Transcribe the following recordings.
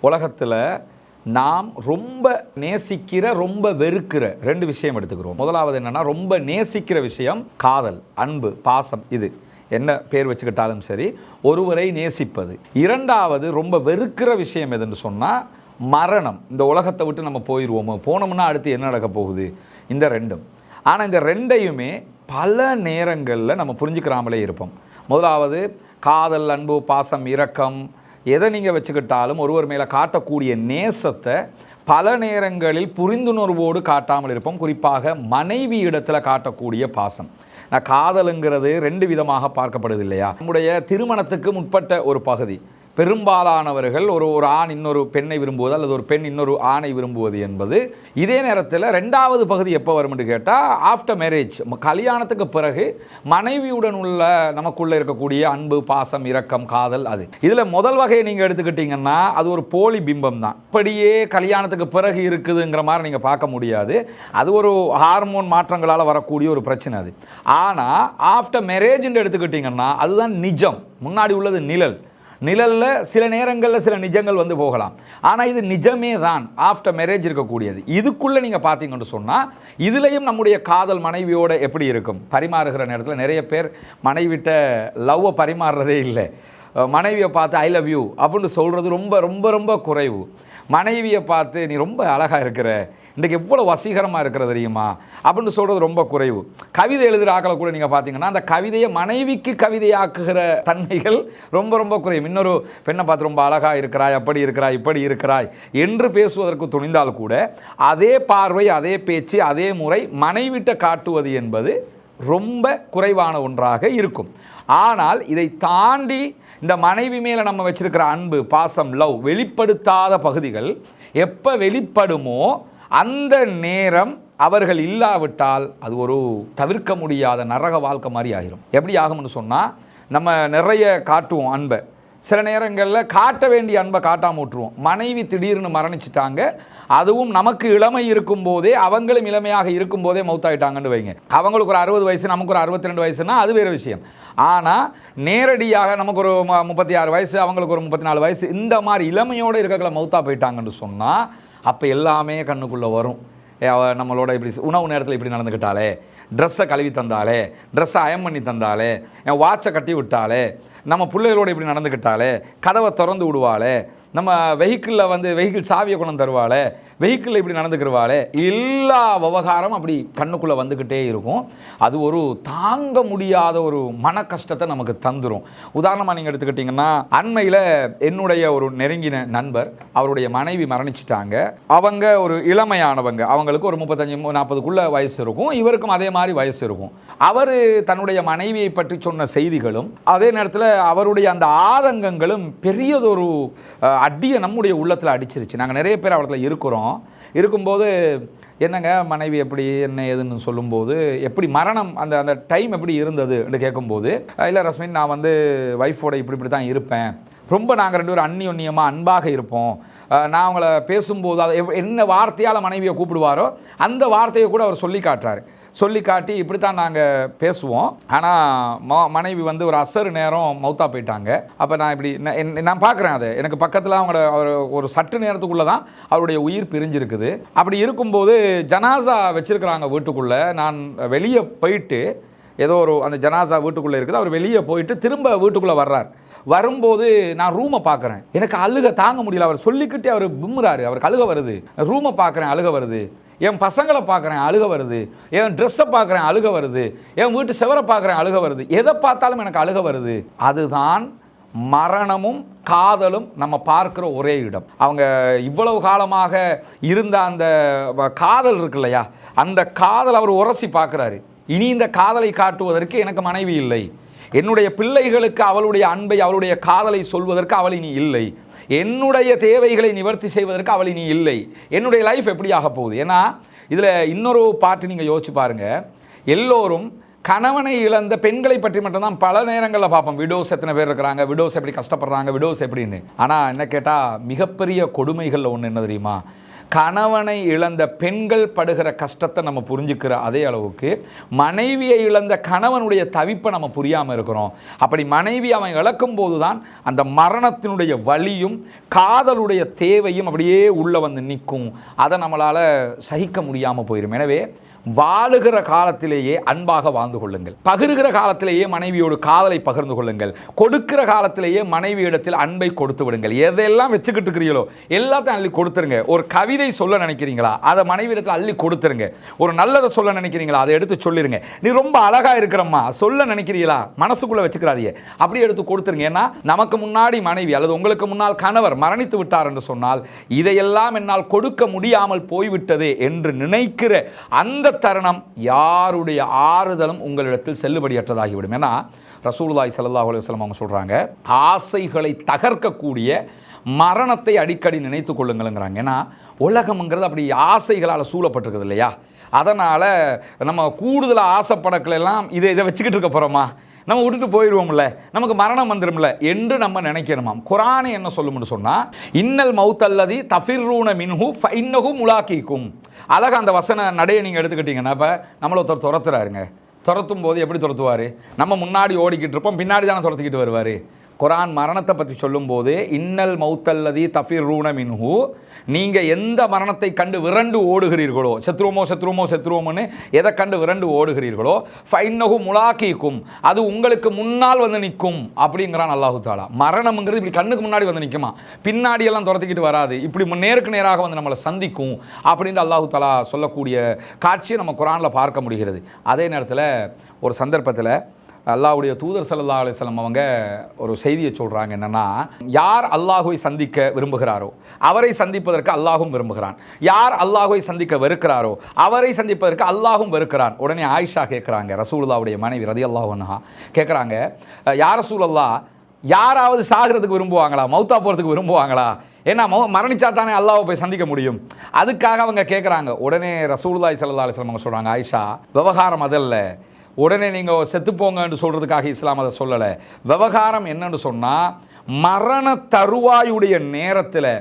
உலகத்தில் நாம் ரொம்ப நேசிக்கிற ரொம்ப வெறுக்கிற ரெண்டு விஷயம் எடுத்துக்கிறோம். முதலாவது என்னென்னா ரொம்ப நேசிக்கிற விஷயம் காதல் அன்பு பாசம் இது. என்ன பேர் வச்சுக்கிட்டாலும் சரி ஒருவரை நேசிப்பது. இரண்டாவது ரொம்ப வெறுக்கிற விஷயம் எதுன்னு சொன்னால் மரணம். இந்த உலகத்தை விட்டு நம்ம போயிடுவோமோ போனோம்னா அடுத்து என்ன நடக்க போகுது? இந்த ரெண்டும். ஆனால் இந்த ரெண்டையுமே பல நேரங்களில் நம்ம புரிஞ்சுக்கிறாமலே இருப்போம். முதலாவது காதல் அன்பு பாசம் இரக்கம் எதை நீங்கள் வச்சுக்கிட்டாலும் ஒருவர் மேலே காட்டக்கூடிய நேசத்தை பல நேரங்களில் புரிந்துணர்வோடு காட்டாமல் இருப்போம். குறிப்பாக மனைவி இடத்துல காட்டக்கூடிய பாசம். நான் காதலுங்கிறது ரெண்டு விதமாக பார்க்கப்படுது இல்லையா? நம்முடைய திருமணத்துக்கு முற்பட்ட ஒரு பகுதி. பெரும்பாலானவர்கள் ஒரு ஒரு ஆண் இன்னொரு பெண்ணை விரும்புவது அல்லது ஒரு பெண் இன்னொரு ஆணை விரும்புவது என்பது இதே நேரத்தில் ரெண்டாவது பகுதி எப்போ வரும்னு கேட்டால் ஆஃப்டர் மேரேஜ் கல்யாணத்துக்கு பிறகு மனைவியுடன் உள்ள நமக்குள்ள இருக்கக்கூடிய அன்பு பாசம் இரக்கம் காதல் அது. இதில் முதல் வகையை நீங்கள் எடுத்துக்கிட்டீங்கன்னா அது ஒரு போலி பிம்பம் தான். இப்படியே கல்யாணத்துக்கு பிறகு இருக்குதுங்கிற மாதிரி நீங்கள் பார்க்க முடியாது. அது ஒரு ஹார்மோன் மாற்றங்களால் வரக்கூடிய ஒரு பிரச்சனை அது. ஆனால் ஆஃப்டர் மேரேஜ்னு எடுத்துக்கிட்டிங்கன்னா அதுதான் நிஜம். முன்னாடி உள்ளது நிழல். நிழலில் சில நேரங்களில் சில நிஜங்கள் வந்து போகலாம். ஆனால் இது நிஜமே தான் ஆஃப்டர் மேரேஜ் இருக்கக்கூடியது. இதுக்குள்ளே நீங்கள் பார்த்தீங்கன்னு சொன்னால் இதுலேயும் நம்முடைய காதல் மனைவியோட எப்படி இருக்கும்? பரிமாறுகிற நேரத்தில் நிறைய பேர் மனைவிட்ட லவ்வை பரிமாறுறதே இல்லை. மனைவியை பார்த்து ஐ லவ் யூ அப்படின்னு சொல்கிறது ரொம்ப ரொம்ப ரொம்ப குறைவு. மனைவியை பார்த்து நீ ரொம்ப அழகாக இருக்கிற. இன்றைக்கு எவ்வளோ வசீகரமாக இருக்கிற தெரியுமா? அப்படின்னு சொல்கிறது ரொம்ப குறைவு. கவிதை எழுதுகிற ஆக்களை கூட நீங்கள் பார்த்தீங்கன்னா அந்த கவிதையை மனைவிக்கு கவிதையாக்குகிற தன்மைகள் ரொம்ப ரொம்ப குறையும் இன்னொரு பெண்ணை பார்த்து ரொம்ப அழகாக இருக்கிறாய் அப்படி இருக்கிறாய் இப்படி இருக்கிறாய் என்று பேசுவதற்கு துணிந்தால் கூட அதே பார்வை அதே பேச்சு அதே முறை மனைவிட்ட காட்டுவது என்பது ரொம்ப குறைவான ஒன்றாக இருக்கும். ஆனால் இதை தாண்டி இந்த மனைவி மேலே நம்ம வச்சுருக்கிற அன்பு பாசம் லவ் வெளிப்படுத்தாத பகுதிகள் எப்போ வெளிப்படுமோ அந்த நேரம் அவர்கள் இல்லாவிட்டால் அது ஒரு தவிர்க்க முடியாத நரக வாழ்க்கை மாதிரி ஆகிரும் எப்படி ஆகும்னு சொன்னால் நம்ம நிறைய காட்டுவோம் அன்பை. சில நேரங்களில் காட்ட வேண்டிய அன்பை காட்டாம விட்டுருவோம். மனைவி திடீர்னு மரணிச்சிட்டாங்க அதுவும் நமக்கு இளமை இருக்கும்போதே அவங்களும் இளமையாக இருக்கும்போதே மௌத்தாயிட்டாங்கன்னு வைங்க. அவங்களுக்கு ஒரு அறுபது வயசு நமக்கு ஒரு அறுபத்தி ரெண்டு வயசுனா அது வேறு விஷயம். ஆனால் நேரடியாக நமக்கு ஒரு முப்பத்தி ஆறு வயசு அவங்களுக்கு ஒரு முப்பத்தி நாலு வயசு இந்த மாதிரி இளமையோடு இருக்கக்குள்ள மௌத்தா போயிட்டாங்கன்னு சொன்னால் அப்போ எல்லாமே கண்ணுக்குள்ளே வரும். நம்மளோட இப்படி உணவு நேரத்தில் இப்படி நடந்துக்கிட்டாலே ட்ரெஸ்ஸை கழுவி தந்தாலே ட்ரெஸ்ஸை அயம் பண்ணி தந்தாலே என் வாட்சை கட்டி விட்டாலே நம்ம பிள்ளைகளோட இப்படி நடந்துக்கிட்டாலே கதவை திறந்து விடுவாளே நம்ம வெஹிக்கிளில் வந்து வெஹிக்கிள் சாவியை கொண்டு தருவாளே வெஹிக்கிளில் இப்படி நடந்துக்கிறவாளே எல்லா விவகாரம் அப்படி கண்ணுக்குள்ளே வந்துக்கிட்டே இருக்கும். அது ஒரு தாங்க முடியாத ஒரு மன கஷ்டத்தை நமக்கு தந்துடும் உதாரணமாக நீங்கள் எடுத்துக்கிட்டிங்கன்னா அண்மையில் என்னுடைய ஒரு நெருங்கின நண்பர் அவருடைய மனைவி மரணிச்சிட்டாங்க. அவங்க ஒரு இளமையானவங்க. அவங்களுக்கு ஒரு முப்பத்தஞ்சு நாற்பதுக்குள்ளே வயசு இருக்கும். இவருக்கும் அதே மாதிரி வயசு இருக்கும். அவர் தன்னுடைய மனைவியை பற்றி சொன்ன செய்திகளும் அதே நேரத்தில் அவருடைய அந்த ஆதங்கங்களும் பெரியதொரு அடியை நம்முடைய உள்ளத்தில் அடிச்சிருச்சு. நாங்கள் நிறைய பேர் அவரத்தில் இருக்கிறோம். இருக்கும்போது என்னங்க மனைவி எப்படி என்ன ஏதுன்னு சொல்லும்போது எப்படி மரணம் அந்த அந்த டைம் எப்படி இருந்தது என்று கேட்கும்போது இல்லை ரஸ்மின் நான் வந்து ஒய்ஃபோட இப்படி இப்படி தான் இருப்பேன். ரொம்ப நாங்கள் ரெண்டு பேரும் அந்நியோன்யமாக அன்பாக இருப்போம். நான் அவங்கள பேசும்போது அதை எவ்- என்ன வார்த்தையால் மனைவியை கூப்பிடுவாரோ அந்த வார்த்தையை கூட அவர் சொல்லி காட்டுறாரு. சொல்லி காட்டி இப்படி தான் நாங்கள் பேசுவோம். ஆனால் ம மனைவி வந்து ஒரு அசரு நேரம் மௌத்தா போயிட்டாங்க. அப்போ நான் இப்படி நான் நான் பார்க்குறேன் அதை. எனக்கு பக்கத்தில் அவங்களோட அவர் ஒரு சற்று நேரத்துக்குள்ளே தான் அவருடைய உயிர் பிரிஞ்சிருக்குது. அப்படி இருக்கும்போது ஜனாசா வச்சுருக்குறாங்க வீட்டுக்குள்ளே. நான் வெளியே போயிட்டு ஏதோ ஒரு அந்த ஜனாசா வீட்டுக்குள்ளே இருக்குது. அவர் வெளியே போயிட்டு திரும்ப வீட்டுக்குள்ளே வர்றார். வரும்போது நான் ரூமை பார்க்குறேன் எனக்கு அழுக தாங்க முடியல. அவர் சொல்லிக்கிட்டே அவர் பிம்முறாரு அவருக்கு அழுக வருது. ரூமை பார்க்குறேன் அழுக வருது. என் பசங்களை பார்க்குறேன் அழுக வருது. என் ட்ரெஸ்ஸை பார்க்குறேன் அழுக வருது. என் வீட்டு செவரை பார்க்குறேன் அழுக வருது. எதை பார்த்தாலும் எனக்கு அழுக வருது. அதுதான் மரணமும் காதலும் நம்ம பார்க்குற ஒரே இடம். அவங்க இவ்வளவு காலமாக இருந்த அந்த வ- காதல் இருக்கு இல்லையா அந்த காதல் அவர் உரசி பார்க்குறாரு. இனி இந்த காதலை காட்டுவதற்கு எனக்கு மனைவி இல்லை. என்னுடைய பிள்ளைகளுக்கு அவளுடைய அன்பை அவளுடைய காதலை சொல்வதற்கு அவள் இனி இல்லை. என்னுடைய தேவைகளை நிவர்த்தி செய்வதற்கு அவள் இனி இல்லை. என்னுடைய லைஃப் எப்படி ஆக போகுது? ஏன்னா இதில் இன்னொரு பார்ட்டு நீங்கள் யோசிச்சு பாருங்க. எல்லோரும் கணவனை இழந்த பெண்களை பற்றி மட்டும்தான் பல நேரங்களில் பார்ப்போம். விடோஸ் எத்தனை பேர் இருக்கிறாங்க? விடோஸ் எப்படி கஷ்டப்படுறாங்க? விடோஸ் எப்படின்னு. ஆனால் என்ன கேட்டால் மிகப்பெரிய கொடுமைகளில் ஒன்று என்ன தெரியுமா? கணவனை இழந்த பெண்கள் படுகிற கஷ்டத்தை நம்ம புரிஞ்சுக்கிற அதே அளவுக்கு மனைவியை இழந்த கணவனுடைய தவிப்பை நம்ம புரியாமல் இருக்கிறோம். அப்படி மனைவி அவன் இழக்கும் போது தான் அந்த மரணத்தினுடைய வலியும் காதலுடைய தேவையும் அப்படியே உள்ளே வந்து நிற்கும். அதை நம்மளால் சகிக்க முடியாமல் போயிடும் எனவே வாழுகிற காலத்திலேயே அன்பாக வாழ்ந்து கொள்ளுங்கள். பகிர்கிற காலத்திலேயே மனைவியோடு காதலை பகிர்ந்து கொள்ளுங்கள். கொடுக்கிற காலத்திலேயே மனைவியிடத்தில் அன்பை கொடுத்து விடுங்கள். எதையெல்லாம் வச்சுக்கிட்டு இருக்கிறீங்களோ எல்லாத்தையும் அள்ளி கொடுத்துருங்க. ஒரு கவிதை சொல்ல நினைக்கிறீங்களா? அதை மனைவியிடத்தில் அள்ளி கொடுத்துருங்க. ஒரு நல்லதை சொல்ல நினைக்கிறீங்களா? அதை எடுத்து சொல்லிருங்க. நீ ரொம்ப அழகாக இருக்கிறம்மா. சொல்ல நினைக்கிறீங்களா? மனசுக்குள்ளே வச்சுக்கிறாதியே அப்படியே எடுத்து கொடுத்துருங்க. ஏன்னா நமக்கு முன்னாடி மனைவி அல்லது உங்களுக்கு முன்னால் கணவர் மரணித்து விட்டார் என்று சொன்னால் இதையெல்லாம் என்னால் கொடுக்க முடியாமல் போய்விட்டது என்று நினைக்கிற அந்த தருணம் யாருடைய ஆறுதலும் உங்களிடத்தில் செல்லுபடியற்றதாகிவிடும். ஏன்னா ரசூலுல்லாய் சல்லா அலுவலம் அவங்க சொல்றாங்க ஆசைகளை தகர்க்கக்கூடிய மரணத்தை அடிக்கடி நினைத்து கொள்ளுங்கள்ங்கிறாங்க. ஏன்னா உலகம்ங்கிறது அப்படி ஆசைகளால் சூழப்பட்டிருக்குது இல்லையா? அதனால் நம்ம கூடுதலாக ஆசைப்படக்களெல்லாம் இதை இதை வச்சுக்கிட்டு இருக்க போகிறோமா நம்ம விட்டுட்டு போயிடுவோம்ல. நமக்கு மரணம் வந்துடும்ல என்று நம்ம நினைக்கணுமாம். குரானை என்ன சொல்லும்னு சொன்னால் இன்னல் மௌத்தல்லதி தஃபிர்ரூன மின்ஹு இன்னகும் முலாக்கிக்கும் அழகாக அந்த வசன நடையை நீங்கள் எடுத்துக்கிட்டீங்கன்னா இப்போ நம்மள ஒருத்தர் துரத்துறாருங்க. துரத்தும் போது எப்படி துரத்துவார்? நம்ம முன்னாடி ஓடிக்கிட்டு இருப்போம் பின்னாடி தானே துரத்திக்கிட்டு வருவார்? குரான் மரணத்தை பற்றி சொல்லும்போது இன்னல் மௌத்தல்லதி தஃபிர் ரூன மின்ஹு. நீங்கள் எந்த மரணத்தை கண்டு விரண்டு ஓடுகிறீர்களோ செத்ருவோமோ செத்ருவோமோ செத்ருவோம்னு எதை கண்டு விரண்டு ஓடுகிறீர்களோ ஃபைன்னகு முலாக்கிக்கும் அது உங்களுக்கு முன்னால் வந்து நிற்கும் அப்படிங்கிறான் அல்லாஹு தாலா மரணம்ங்கிறது இப்படி கண்ணுக்கு முன்னாடி வந்து நிற்குமா பின்னாடி எல்லாம் துரத்திக்கிட்டு வராது. இப்படி மு- நேருக்கு நேராக வந்து நம்மளை சந்திக்கும் அப்படின்னு அல்லாஹு தாலா சொல்லக்கூடிய காட்சியை நம்ம குரானில் பார்க்க முடிகிறது. அதே நேரத்தில் ஒரு சந்தர்ப்பத்தில் அல்லாவுடைய தூதர் சல்லா அலைஹி அவங்க ஒரு செய்தியை சொல்கிறாங்க என்னன்னா யார் அல்லாஹுவை சந்திக்க விரும்புகிறாரோ அவரை சந்திப்பதற்கு அல்லாஹும் விரும்புகிறான். யார் அல்லாஹுவை சந்திக்க வெறுக்கிறாரோ அவரை சந்திப்பதற்கு அல்லாஹும் வெறுக்கிறான். உடனே ஆயிஷா கேட்குறாங்க ரசூல்லாவுடைய மனைவி ரதி அல்லாஹ் கேட்குறாங்க யார் ரசூலல்லா யாராவது சாகிறதுக்கு விரும்புவாங்களா? மௌத்தா போகிறதுக்கு விரும்புவாங்களா? ஏன்னா மௌ மரணிச்சா தானே அல்லாவை போய் சந்திக்க முடியும். அதுக்காக அவங்க கேட்குறாங்க. உடனே ரசூல்லாய் சல்லா அலைஹி அவங்க சொல்கிறாங்க ஆயிஷா விவகாரம் அதல்ல உடனே நீங்கள் செத்துப்போங்கன்னு சொல்கிறதுக்காக இஸ்லாம் அதை சொல்லலை. விவகாரம் என்னன்னு சொன்னால் மரண தருவாயுடைய நேரத்தில்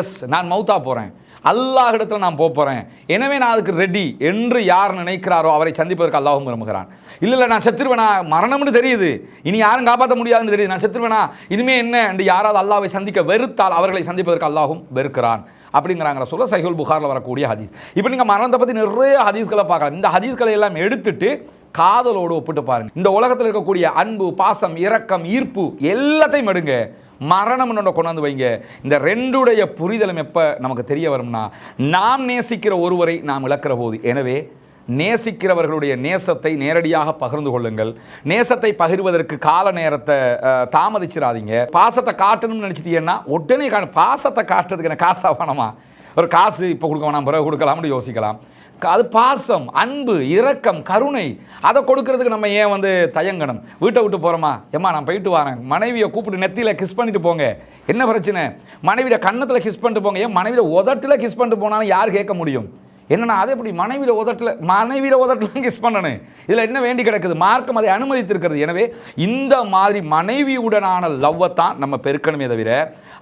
எஸ் நான் மௌத்தா போகிறேன் அல்லாஹ் இடத்துல நான் போக போகிறேன் எனவே நான் அதுக்கு ரெடி என்று யார் நினைக்கிறாரோ அவரை சந்திப்பதற்கு அல்லாஹும் விரும்புகிறான். இல்லை இல்லை நான் செத்துருவேனா? மரணம்னு தெரியுது. இனி யாரும் காப்பாற்ற முடியாதுன்னு தெரியுது. நான் செத்துருவேனா? இதுமே என்ன? என்று யாராவது அல்லாவை சந்திக்க வெறுத்தால் அவர்களை சந்திப்பதற்கு அல்லாஹும் வெறுக்கிறான். அப்படிங்கிறாங்கிற சொல்ல சஹில் புகாரில் வரக்கூடிய ஹதீஸ். இப்போ நீங்கள் மரணத்தை பற்றி நிறைய ஹதீஸ்களை பார்க்கலாம். இந்த ஹதீஸ்களை எல்லாம் எடுத்துட்டு காதலோடு ஒப்பிட்டு பாருங்க. இந்த உலகத்தில் இருக்கக்கூடிய அன்பு பாசம் இரக்கம் ஈர்ப்பு எல்லாத்தையும் எடுங்க. மரணம் கொண்டாந்து வைங்க. இந்த ரெண்டுடைய புரிதலும் எப்போ நமக்கு தெரிய வரும்னா நாம் நேசிக்கிற ஒருவரை நாம் இழக்கிற போது. எனவே நேசிக்கிறவர்களுடைய நேசத்தை நேரடியாக பகிர்ந்து கொள்ளுங்கள். நேசத்தை பகிர்வதற்கு கால நேரத்தை தாமதிச்சிடாதீங்க. பாசத்தை காட்டணும்னு நினச்சிட்டீங்கன்னா உடனே கா- பாசத்தை காட்டுறதுக்கு என்ன காசா வேணாமா ஒரு காசு இப்போ கொடுக்க வேணாம் பிறகு கொடுக்கலாம்னு யோசிக்கலாம். அது பாசம் அன்பு இரக்கம் கருணை. அதை கொடுக்கறதுக்கு நம்ம ஏன் வந்து தயங்கணும்? வீட்டை விட்டு போகிறோமா ஏம்மா நான் போயிட்டு வரேன். மனைவியை கூப்பிட்டு நெத்தியில் கிஸ் பண்ணிட்டு போங்க. என்ன பிரச்சனை? மனைவியில் கன்னத்தில் கிஸ் பண்ணிட்டு போங்க. ஏன் மனைவியில் உதட்டில் கிஸ் பண்ணிட்டு போனாலும் யார் கேட்க முடியும்? என்னென்னா அதே எப்படி? மனைவியில் உதட்டில் மனைவியில் உதட்டில் கிஸ் பண்ணணும். இதில் என்ன வேண்டி கிடக்குது? மார்க்கம் அதை அனுமதித்திருக்கிறது. எனவே இந்த மாதிரி மனைவியுடனான லவ்வை தான் நம்ம பெருக்கணுமே தவிர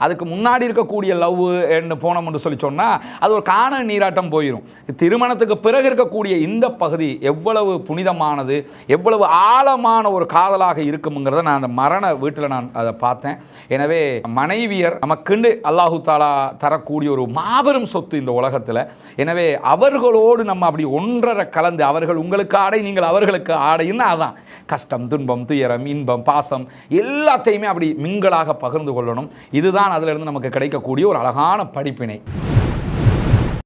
அதுக்கு முன்னாடி இருக்கக்கூடிய லவ் என்று போனோம்னு சொல்லி சொன்னால் அது ஒரு காண நீராட்டம் போயிடும் திருமணத்துக்கு பிறகு இருக்கக்கூடிய இந்த பகுதி எவ்வளவு புனிதமானது எவ்வளவு ஆழமான ஒரு காதலாக இருக்குங்கிறத நான் அந்த மரண வீட்டில் நான் அதை பார்த்தேன். எனவே மனைவியர் நமக்குண்டு அல்லாஹு தாலா தரக்கூடிய ஒரு மாபெரும் சொத்து இந்த உலகத்தில். எனவே அவர்களோடு நம்ம அப்படி ஒன்றரை கலந்து அவர்கள் உங்களுக்கு ஆடை நீங்கள் அவர்களுக்கு ஆடைன்னு அதான். கஷ்டம் துன்பம் துயரம் இன்பம் பாசம் எல்லாத்தையுமே அப்படி மிங்களாக பகிர்ந்து கொள்ளணும். இதுதான் அதிலிருந்து நமக்கு கிடைக்கக்கூடிய ஒரு அழகான படிப்பினை.